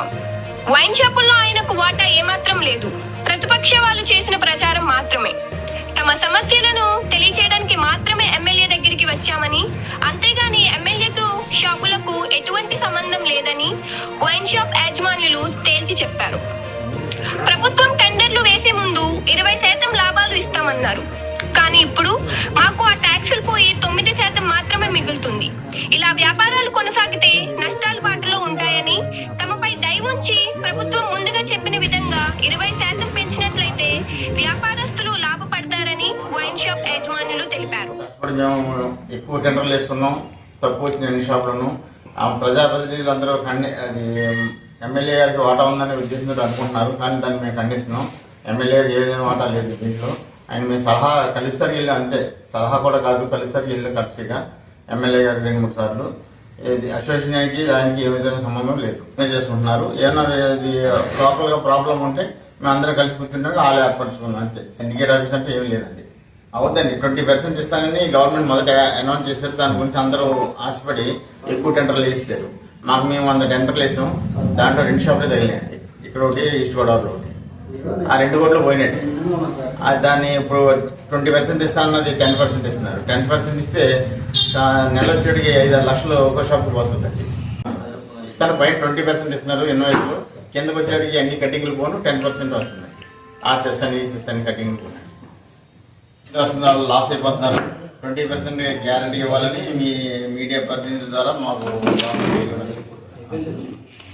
ఆక్షేపం wine షాపుల్లో ఆయనకు వాటా ఏమాత్రం లేదు. ప్రతిపక్ష వాళ్ళు చేసిన ప్రచారం మాత్రమే. తమ సమస్యలను తెలియచేయడానికి మాత్రమే ఎమ్మెల్యే దగ్గరికి వచ్చామని అంతేగాని ఎమ్మెల్యేకు షాపులకు ఎటువంటి సంబంధం లేదని వైన్ షాప్ యాజమాన్యులు తేల్చి చెప్పారు. ప్రభుత్వం టెండర్లు వేసే ముందు ఇరవై శాతం లాభాలు ఇస్తామన్నారు. కానీ ఇప్పుడు మాకు ఆ ట్యాక్సులు పోయి తొమ్మిది శాతం మాత్రమే మిగులుతుంది. ఇలా వ్యాపారాలు కొనసాగితే నష్టాలు బాటలో ప్రభుత్వం ముందుగా చెప్పిన విధంగా ఇరవై శాతం పెంచినట్లయితే వ్యాపారస్తులు లాభపడతారని వైన్ షాప్ యజమానులు తెలిపారు. ఇప్పుడు మేము ఎక్కువ టెండర్లు వేసుకున్నాం తక్కువ వచ్చిన అన్ని షాపులను. ఆ ప్రజాప్రతినిధులందరూ ఖండి అది ఎమ్మెల్యే గారికి వాటా ఉందని ఉద్దేశంతో అనుకుంటున్నారు కానీ దాన్ని మేము ఖండిస్తున్నాం. ఎమ్మెల్యే గారికి ఏ విధంగా వాటా లేదు దీంట్లో. ఆయన మేము సలహా కలిస్తారు ఇల్లు అంతే. సలహా కూడా కాదు కలిస్తారు ఇల్లు ఖర్చుగా. ఎమ్మెల్యే గారు రెండు మూడు సార్లు. అసోసియేషన్కి దానికి ఏ విధమైన సంబంధం లేదు. ఏం చేసుకుంటున్నారు ఏమన్నా ఇది లోకల్గా ప్రాబ్లం ఉంటే మేము అందరం కలిసి కూర్చుంటారు వాళ్ళు ఏర్పరచుకున్నాం అంతే. సిండికేట్ ఆఫీస్ అంటే ఏమీ లేదండి. అవద్దండి. ట్వంటీ పర్సెంట్ ఇస్తానని గవర్నమెంట్ మొదట అనౌన్స్ చేశారు. దాని గురించి అందరూ ఆశపడి ఎక్కువ టెండర్లు వేస్తారు మాకు మేము వంద టెండర్లు వేసాం. దాంట్లో రెండు షాపులు తగిలాయండి ఇక్కడ ఒకటి ఈస్ట్ గోదావరిలో ఒకటి. ఆ రెండు కోట్లు పోయినట్టు దాన్ని ఇప్పుడు ట్వంటీ పర్సెంట్ ఇస్తా అన్నది టెన్ పర్సెంట్ ఇస్తున్నారు. టెన్ పర్సెంట్ ఇస్తే నెల వచ్చేటికి ఐదారు లక్షలు ఒక షాప్కి పోతుందండి ఇస్తారు పైన ట్వంటీ పర్సెంట్ ఇస్తున్నారు ఇన్వాయిస్లు. కిందకు వచ్చేటికి అన్ని కటింగ్లు పోను టెన్ పర్సెంట్ వస్తుంది. ఆ సెస్ అని ఈ సెస్ అని కటింగ్లు పోను వస్తున్నారు లాస్ అయిపోతున్నారు. ట్వంటీ పర్సెంట్ గ్యారంటీ ఇవ్వాలని మీ మీడియా ప్రతినిధుల ద్వారా మాకు